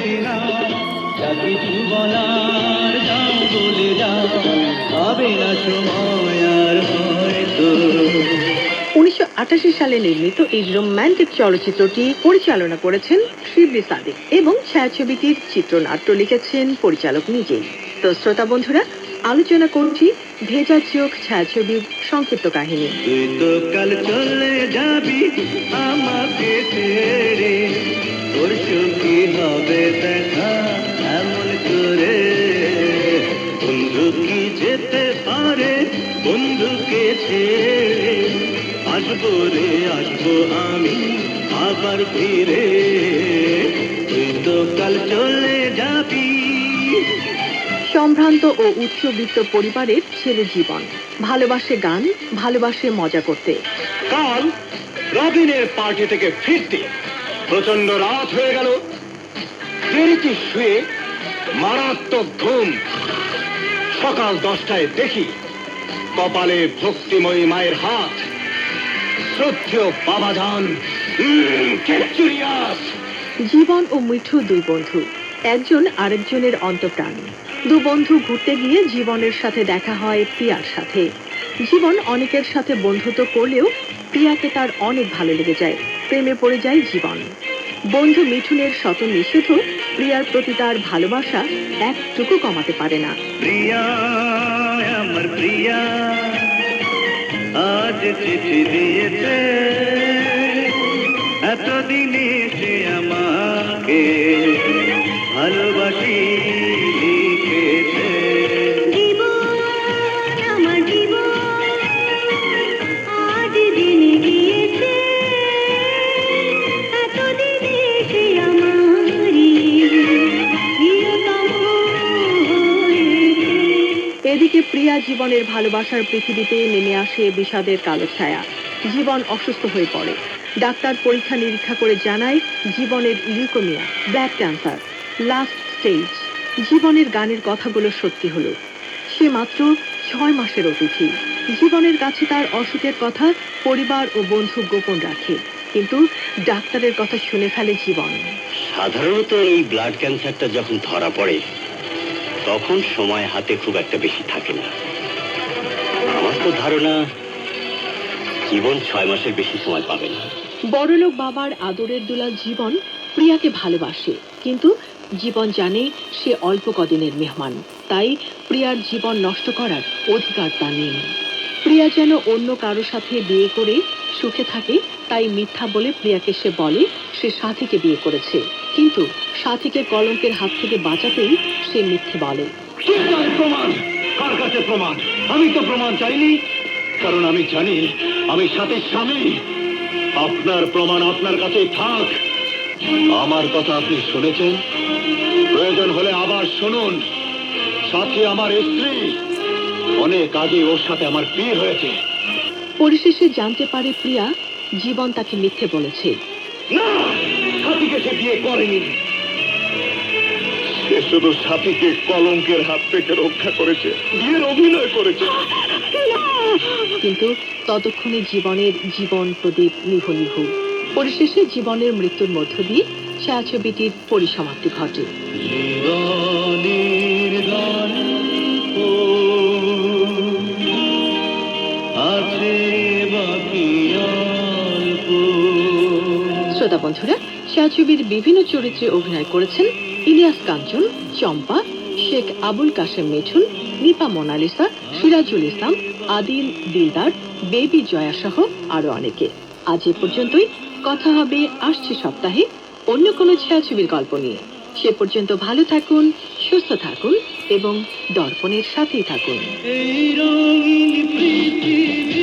পারছি না। যা কিছু বলার যাও বলে যাও হবে না সময় আর হয়তো। উনিশশো সালে নির্মিত এই রোম্যান্টিক চলচ্চিত্রটি পরিচালনা করেছেন শিবলি সাদিক এবং ছায়াছবিটির চিত্রনাট্য লিখেছেন পরিচালক নিজেই তো শ্রোতা বন্ধুরা আলোচনা করছি ভেজা চোখ ছায়াছবির সংক্ষিপ্ত কাহিনী। তুই তো কাল চলে যাবি আমাকে ছেড়ে। ছেড়ে আসব রে আসব আমি আবার ফিরে। তুই তো কাল চলে যাবি। সম্ভ্রান্ত ও উচ্চবিত্ত পরিবারের ছেলে জীবন। ভালোবাসে গান ভালোবাসে মজা করতে। কাল রবিনের পার্টি থেকে ফিরতে। প্রচণ্ড রাত হয়ে গেল। দেরিতে শুয়ে মারাত্মক ঘুম। সকাল দশটায় দেখি কপালে ভক্তিময়ী মায়ের হাত। শ্রদ্ধেয় বাবাজান কেচুরিয়াস। জীবন ও মিঠু দুই বন্ধু। একজন আরেকজনের অন্তপ্রাণ। দু বন্ধু ঘুরতে গিয়ে জীবনের সাথে দেখা হয় প্রিয়ার সাথে। জীবন অনেকের সাথে বন্ধুত্ব করলেও প্রিয়াকে তার অনেক ভালো লেগে যায় প্রেমে পড়ে যায় জীবন। বন্ধু মিঠুনের শত নিষেধ প্রিয়ার প্রতি তার ভালোবাসা একটুকু কমাতে পারে না। প্রিয়া আমার প্রিয়া আজ চিঠি দিয়েছে এতদিনে এদিকে প্রিয়া জীবনের ভালোবাসার পৃথিবীতে নেমে আসে বিষাদের কালো ছায়া। জীবন অসুস্থ হয়ে পড়ে। ডাক্তার পরীক্ষা নিরীক্ষা করে জানায় জীবনের leukaemia black cancer last stage জীবনের গানের কথাগুলো সত্যি হলো। সে মাত্র ছয় মাসের অতিথি। জীবনের কাছে তার অসুখের কথা পরিবার ও বন্ধু গোপন রাখে। কিন্তু ডাক্তারের কথা শুনে ফেলে জীবন। সাধারণত এই ব্লাড ক্যান্সারটা যখন ধরা পড়ে তখন সময় হাতে খুব একটা বেশি থাকে না। আমার তো ধারণা, জীবন ছয় মাসের বেশি সময় পাবে না। বড়লোক বাবার আদরের দুলাল জীবন প্রিয়াকে ভালোবাসে, কিন্তু জীবন জানে সে অল্প কদিনের মেহমান। তাই প্রিয়ার জীবন নষ্ট করার অধিকার তা নেই। প্রিয়া যেন অন্য কারও সাথে বিয়ে করে সুখে থাকে, তাই মিথ্যা বলে প্রিয়াকে সে বলে, সে সাথীকে বিয়ে করেছে। কিন্তু সাথীকে কলঙ্কের হাত থেকে বাঁচাতেই সে মিথ্যে বলে। প্রমাণ। কার কাছে প্রমাণ? আমি তো প্রমাণ চাইনি। কারণ আমি জানি, আমি সাথে স্বামী। আপনার প্রমাণ আপনার কাছেই থাক। আমার কথা আপনি শুনেছেন? প্রয়োজন হলে আবার শুনুন। সাথে আমার স্ত্রী। অনেক আগে ওর সাথে আমার বিয়ে হয়েছে। পরিশেষে জানতে পারে প্রিয়া জীবন তাকে মিথ্যে বলেছে। না সাথীকে সে বিয়ে করেনি। সে শুধু সাথীকে কলঙ্কের হাত থেকে রক্ষা করেছে বিয়ের অভিনয় করেছে। কিন্তু ততক্ষণে জীবনের জীবন প্রদীপ নিভু নিভু পরিশেষে জীবনের মৃত্যুর মধ্য দিয়ে ছায়াছবিটির পরিসমাপ্তি ঘটে। শ্রোতা বন্ধুরা ছায়াছবির বিভিন্ন চরিত্রে অভিনয় করেছেন ইলিয়াস কাঞ্চন, চম্পা, শেখ আবুল কাশেম মিঠুন, নিপা মোনালিসা, সিরাজুল ইসলাম, আদিল দিলদার, বেবি জয়া সহ আরও অনেকে। আজ এ পর্যন্তই। কথা হবে আসছে সপ্তাহে অন্য কোনো ছায়াছবির গল্প নিয়ে। সে পর্যন্ত ভালো থাকুন, সুস্থ থাকুন এবং দর্পণের সাথেই থাকুন। এই রঙিন পৃথিবী